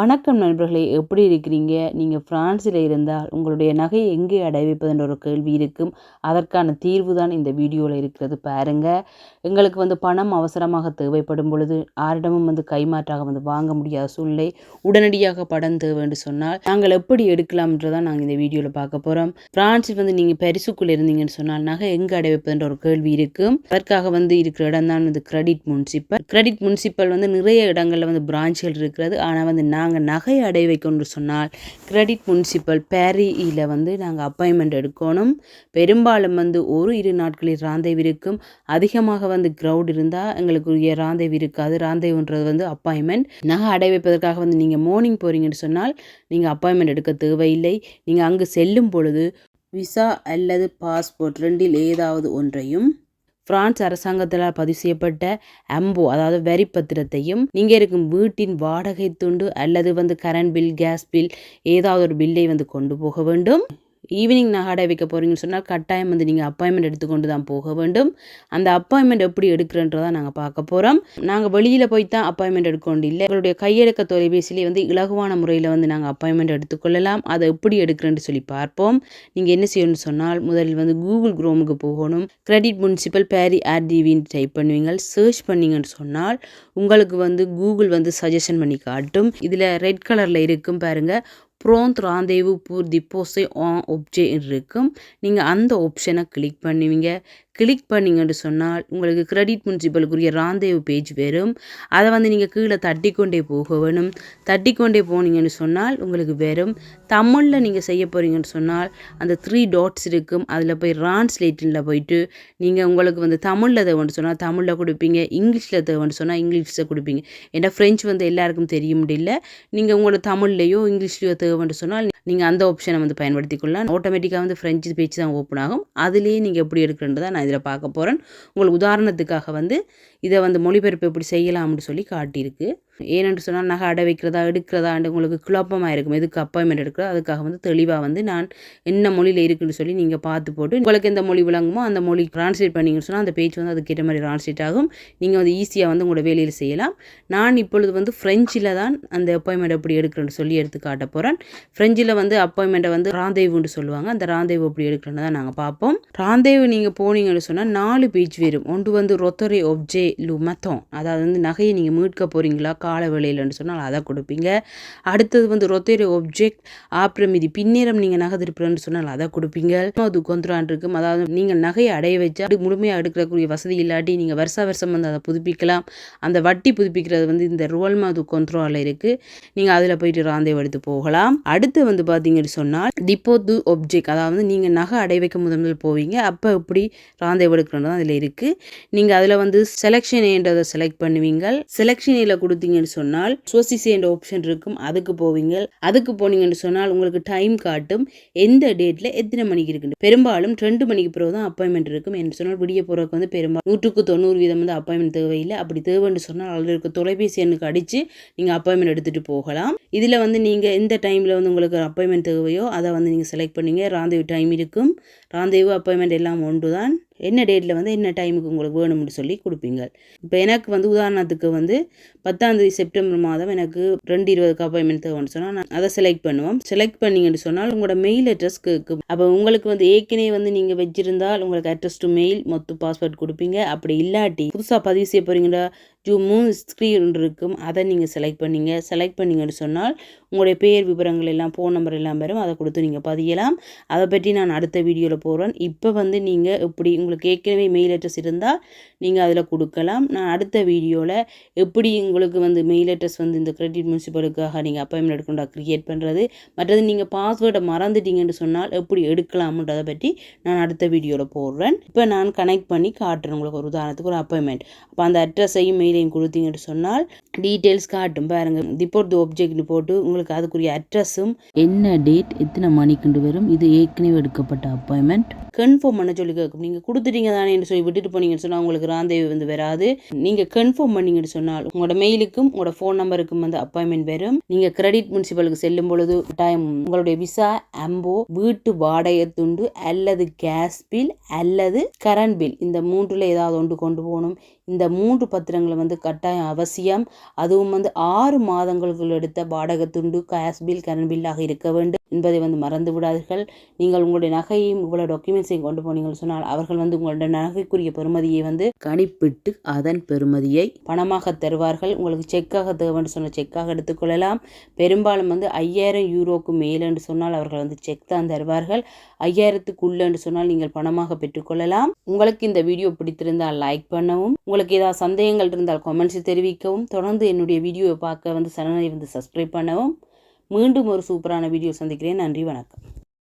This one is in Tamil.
வணக்கம் நண்பர்களே எப்படி இருக்கிறீங்க? நீங்கள் ஃப்ரான்ஸில் இருந்தால் உங்களுடைய நகையை எங்கே அடை வைப்பதுன்ற ஒரு கேள்வி இருக்கும். அதற்கான தீர்வு தான் இந்த வீடியோவில் இருக்கிறது. பாருங்கள் எங்களுக்கு வந்து பணம் அவசரமாக தேவைப்படும் பொழுது ஆரிடமும் வந்து கைமாற்றாக வந்து வாங்க முடியாத சூழ்நிலை உடனடியாக படம் தேவைன்னு சொன்னால் நாங்கள் எப்படி எடுக்கலாம்ன்றதான் நாங்கள் இந்த வீடியோவில் பார்க்க போகிறோம் ஃப்ரான்ஸில் வந்து நீங்கள் பரிசுக்குள்ளே இருந்தீங்கன்னு சொன்னால் நகை எங்கே அடைவிப்பதுன்ற ஒரு கேள்வி இருக்கும். அதற்காக வந்து இருக்கிற இடம் தான் வந்து கிரெடிட் முன்சிபல். கிரெடிட் முன்சிபல் வந்து நிறைய இடங்களில் வந்து பிரான்ச்சுகள் இருக்கிறது. ஆனால் வந்து நாங்கள் நகை அடை வைக்கணும்னு சொன்னால் கிரெடிட் முன்சிபல் பேரியில் வந்து நாங்கள் அப்பாயின்மெண்ட் எடுக்கணும். பெரும்பாலும் வந்து ஒரு இரு நாட்களில் ராந்தை இருக்கும். அதிகமாக வந்து க்ரௌட் இருந்தால் எங்களுக்கு ராந்தை இருக்காது. ராந்தேவ்ன்றது வந்து அப்பாயின்மெண்ட் நகை அடை வைப்பதற்காக வந்து நீங்கள் மார்னிங் போகிறீங்கன்னு சொன்னால் நீங்கள் அப்பாயின்மெண்ட் எடுக்க தேவையில்லை. நீங்கள் அங்கு செல்லும் பொழுது விசா அல்லது பாஸ்போர்ட் ரெண்டில் ஏதாவது ஒன்றையும் பிரான்ஸ் அரசாங்கத்தால் பதிவு செய்யப்பட்ட அம்போ அதாவது வரி பத்திரத்தையும் நீங்கள் இருக்கும் வீட்டின் வாடகை துண்டு அல்லது வந்து கரண்ட் பில் கேஸ் பில் ஏதாவது ஒரு பில்லை வந்து கொண்டு போக வேண்டும். ஈவினிங் நான் அடை வைக்க போகிறீங்கன்னு சொன்னால் கட்டாயம் வந்து நீங்கள் அப்பாயின்மெண்ட் எடுத்துக்கொண்டு தான் போக வேண்டும். அந்த அப்பாயின்மெண்ட் எப்படி எடுக்கிறன்றதை நாங்கள் பார்க்க போகிறோம் நாங்கள் வெளியில் போய் தான் அப்பாயின்மெண்ட் எடுக்கொண்டு இல்லை. எங்களுடைய கையெழுக்க தொலைபேசியிலே வந்து இலகுவான முறையில் வந்து நாங்கள் அப்பாயின்மெண்ட் எடுத்துக்கொள்ளலாம். அதை எப்படி எடுக்கிறேன்னு சொல்லி பார்ப்போம். நீங்கள் என்ன செய்யணும்னு சொன்னால் முதலில் வந்து கூகுள் குரோமுக்கு போகணும். கிரெடிட் முனிசிபல் பேரி ஆர்டிவின்னு டைப் பண்ணுவீங்க சர்ச் பண்ணீங்கன்னு சொன்னால் உங்களுக்கு வந்து கூகுள் வந்து சஜஷன் பண்ணி காட்டும். இதில் ரெட் கலரில் இருக்கும் பாருங்கள் ப்ரோந்த் ராந்தேவு பூர் திப்போசே ஆன் ஒப்ஜே இருக்கும் நீங்கள் அந்த ஆப்ஷனை கிளிக் பண்ணுவீங்க. கிளிக் பண்ணிங்கன்னு சொன்னால் உங்களுக்கு கிரெடிட் முன்சிபலுக்குரிய ராந்தேவ் பேஜ் வரும். அதை வந்து நீங்கள் கீழே தட்டி கொண்டே போக வேணும் தட்டி கொண்டே போனீங்கன்னு சொன்னால் உங்களுக்கு வெறும் தமிழில் நீங்கள் செய்ய போகிறீங்கன்னு சொன்னால் அந்த த்ரீ டாட்ஸ் இருக்கும். அதில் போய் டிரான்ஸ்லேட்டில் போயிட்டு நீங்கள் உங்களுக்கு வந்து தமிழில் தேவைன்னு சொன்னால் தமிழில் கொடுப்பீங்க. இங்கிலீஷில் தேவைன்னு சொன்னால் இங்கிலீஷில் கொடுப்பீங்க. ஏன்னா ஃப்ரெஞ்சு வந்து எல்லாருக்கும் தெரிய முடியல. நீங்கள் உங்களோட தமிழ்லையோ இங்கிலீஷ்லையோ தேவைன்னு சொன்னால் நீங்கள் அந்த ஆப்ஷனை வந்து பயன்படுத்தி கொள்ளலாம் ஆட்டோமேட்டிக்காக வந்து ஃப்ரெஞ்சு பேச்சு தான் ஓப்பன் ஆகும். அதுலேயே நீங்கள் எப்படி எடுக்கிறன்றதான் நான் இதில் பார்க்க போகிறேன் உங்களுக்கு உதாரணத்துக்காக வந்து இதை வந்து மொழிபெயர்ப்பு எப்படி செய்யலாம்னு சொல்லி காட்டியிருக்கு. ஏனென்று சொன்னால் நகை அடை வைக்கிறதா எடுக்கிறதாண்டு உங்களுக்கு குழப்பமாக இருக்கும் எதுக்கு அப்பாயின்மெண்ட் எடுக்கிறோம்? அதுக்காக வந்து தெளிவாக வந்து நான் என்ன மொழியில் இருக்குன்னு சொல்லி நீங்கள் பார்த்து போட்டு உங்களுக்கு எந்த மொழி விளங்குமோ அந்த மொழி ட்ரான்ஸ்லேட் பண்ணிங்கன்னு சொன்னால் அந்த பேஜ் வந்து அதுக்கேற்ற மாதிரி ட்ரான்ஸ்லேட் ஆகும். நீங்கள் வந்து ஈஸியாக வந்து உங்களோட வேலையில் செய்யலாம். நான் இப்பொழுது வந்து ஃப்ரெஞ்சில் தான் அந்த அப்பாயின்மெண்ட் எப்படி எடுக்கிறேன்னு சொல்லி எடுத்து காட்ட போகிறேன் ஃப்ரெஞ்சில் வந்து அப்பாயின்மெண்ட்டை வந்து ராந்தேவுன்னு சொல்லுவாங்க. அந்த ராந்தேவு எப்படி எடுக்கிறேன்னு தான் நாங்கள் பார்ப்போம். ராந்தேவு நீங்கள் போனீங்கன்னு சொன்னால் நாலு பேஜ் வரும் ஒன்று வந்து ரொத்தரி ஒப்ஜே லு மத்தம் அதாவது வந்து நகையை நீங்கள் மீட்க போகிறீங்களா கால வேலையில்னு சொன்னால் அதை கொடுப்பீங்க. அடுத்தது வந்து ரொத்தேரி ஒப்ஜெக்ட் அப்புறம் இது பின்னேரம் நீங்கள் நகை திருப்புறன்னு சொன்னால் அதை கொடுப்பீங்க. அது கொந்தரான் இருக்கும். அதாவது நீங்கள் நகையை அடைய வச்சா அது முழுமையாக எடுக்கக்கூடிய வசதி இல்லாட்டி நீங்கள் வருஷா வருஷம் வந்து அதை புதுப்பிக்கலாம். அந்த வட்டி புதுப்பிக்கிறது வந்து இந்த ரோல் மாது கொந்தரோவில் இருக்குது நீங்கள் அதில் போயிட்டு ராந்தேவ் எடுத்து போகலாம். அடுத்து வந்து பார்த்தீங்கன்னு சொன்னால் டிப்போது ஒப்ஜெக்ட் அதாவது நீங்கள் நகை அடை வைக்க முதல் போவீங்க. அப்போ எப்படி ராந்தேவ் எடுக்கிறோம் அதில் இருக்குது நீங்கள் அதில் வந்து செலெக்ஷன் ஏன்றதை செலக்ட் பண்ணுவீங்க. செலெக்ஷன் கொடுத்தீங்க கொடுத்தீங்கன்னு சொன்னால் சோசிசி என்ற ஆப்ஷன் இருக்கும். அதுக்கு போவீங்க. அதுக்கு போனீங்கன்னு சொன்னால் உங்களுக்கு டைம் காட்டும். எந்த டேட்டில் எத்தனை மணிக்கு இருக்குன்னு. பெரும்பாலும் ரெண்டு மணிக்கு பிறகு தான் அப்பாயின்மெண்ட் இருக்கும். என்று சொன்னால் விடிய போகிறதுக்கு வந்து பெரும்பாலும் நூற்றுக்கு தொண்ணூறு வீதம் வந்து அப்பாயின்மெண்ட் தேவையில்லை. அப்படி தேவைன்னு சொன்னால் அதில் இருக்க தொலைபேசி எண்ணுக்கு அடித்து நீங்கள் அப்பாயின்மெண்ட் எடுத்துகிட்டு போகலாம். இதில் வந்து நீங்கள் எந்த டைமில் வந்து உங்களுக்கு அப்பாயின்மெண்ட் தேவையோ அதை வந்து நீங்கள் செலக்ட் பண்ணீங்க. ராந்தேவு டைம் இருக்கும். ராந்தேவு அப்பாயின்மெண்ட் எல்லாம் ஒன்று தான் என்ன டேட்டில் வந்து என்ன டைமுக்கு உங்களுக்கு வேணும்னு சொல்லி கொடுப்பீங்க. இப்போ எனக்கு வந்து உதாரணத்துக்கு வந்து பத்தாந்தேதி செப்டம்பர் மாதம் எனக்கு ரெண்டு இருபதுக்கு அப்பாயின்மெண்ட் தேவைன்னு சொன்னால் நான் அதை செலக்ட் பண்ணுவோம். செலக்ட் பண்ணிங்கன்னு சொன்னால் உங்களோட மெயில் அட்ரஸ் கேட்கும் அப்போ உங்களுக்கு வந்து ஏற்கனவே வந்து நீங்கள் வச்சிருந்தால் உங்களுக்கு அட்ரஸ் டு மெயில் மொத்த பாஸ்வேர்ட் கொடுப்பீங்க. அப்படி இல்லாட்டி புதுசாக பதிவு செய்ய போகிறீங்களா ஜூ மூணு ஸ்க்ரீன் இருக்கும். அதை நீங்கள் செலக்ட் பண்ணீங்க. செலக்ட் பண்ணிங்கன்னு சொன்னால் உங்களுடைய பேர் விவரங்கள் எல்லாம் ஃபோன் நம்பர் எல்லாம் வரும். அதை கொடுத்து நீங்கள் பதியலாம். அதை பற்றி நான் அடுத்த வீடியோவில் போடுறேன். இப்போ வந்து நீங்கள் எப்படி உங்களுக்கு ஏற்கனவே மெயில் அட்ரஸ் இருந்தால் நீங்கள் அதில் கொடுக்கலாம். நான் அடுத்த வீடியோவில் எப்படி உங்களுக்கு வந்து மெயில் அட்ரஸ் வந்து இந்த கிரெடிட் முனிசிபலுக்காக நீங்கள் அப்பாயின்மெண்ட் எடுக்கண்டா க்ரியேட் பண்ணுறது மற்றது நீங்கள் பாஸ்வேர்டை மறந்துட்டீங்கன்னு சொன்னால் எப்படி எடுக்கலாம்ன்றதை பற்றி நான் அடுத்த வீடியோவில் போடுறேன். இப்போ நான் கனெக்ட் பண்ணி காட்டுறேன். உங்களுக்கு ஒரு உதாரணத்துக்கு ஒரு அப்பாயின்மெண்ட் அப்போ அந்த அட்ரஸையும் மெயிலையும் கொடுத்தீங்கன்னு சொன்னால் டீட்டெயில்ஸ் காட்டும் பாருங்கள் ரிப்போர்ட் தி ஒப்ஜெக்ட்னு போட்டு உங்களுக்கு அதுக்குரிய அட்ரஸும் என்ன டேட் எத்தனை மணிக்குண்டு வரும் இது ஏற்கனவே எடுக்கப்பட்ட அப்பாயின்மெண்ட் கன்ஃபார்ம் பண்ண சொல்லி கேட்கும். நீங்கள் கொடுத்துட்டீங்க என்று சொல்லி விட்டுட்டு போனீங்கன்னு சொன்னால் உங்களுக்கு ராந்தேவி வந்து வராது. நீங்கள் கன்ஃபார்ம் பண்ணீங்கன்னு சொன்னால் உங்களோட மெயிலுக்கும் உங்களோட ஃபோன் நம்பருக்கும் வந்து அப்பாயின்மெண்ட் வரும். நீங்கள் கிரெடிட் முனிசிபலுக்கு செல்லும் பொழுது டைம் உங்களுடைய விசா அம்போ வீட்டு வாடகை துண்டு அல்லது கேஸ் பில் அல்லது கரண்ட் பில் இந்த மூன்றுல ஏதாவது ஒன்று கொண்டு போகணும். இந்த மூன்று பத்திரங்களை வந்து கட்டாயம் அவசியம். அதுவும் வந்து ஆறு மாதங்களுக்கு எடுத்த வாடகை துண்டு கேஸ் பில் கரண்ட் பில்லாக இருக்க வேண்டும். என்பதை வந்து மறந்து விடாதீர்கள். நீங்கள் உங்களுடைய நகையையும் இவ்வளோ டாக்குமெண்ட்ஸையும் கொண்டு போனீங்கன்னு சொன்னால் அவர்கள் வந்து உங்களுடைய நகைக்குரிய பெறுமதியை வந்து கணிப்பிட்டு அதன் பெறுமதியை பணமாக தருவார்கள். உங்களுக்கு செக்காக தேவைன்னு சொன்ன செக்காக எடுத்துக்கொள்ளலாம் பெரும்பாலும் வந்து ஐயாயிரம் யூரோக்கு மேலென்று என்று சொன்னால் அவர்கள் வந்து செக் தான் தருவார்கள். ஐயாயிரத்துக்குள்ளே என்று சொன்னால் நீங்கள் பணமாக பெற்றுக்கொள்ளலாம் உங்களுக்கு இந்த வீடியோ பிடித்திருந்தால் லைக் பண்ணவும் உங்களுக்கு ஏதாவது சந்தேகங்கள் இருந்தால் கமெண்ட்ஸ் தெரிவிக்கவும் தொடர்ந்து என்னுடைய வீடியோவை பார்க்க வந்து சேனலை வந்து சப்ஸ்கிரைப் பண்ணவும். மீண்டும் ஒரு சூப்பரான வீடியோ சந்திக்கிறேன். நன்றி வணக்கம்.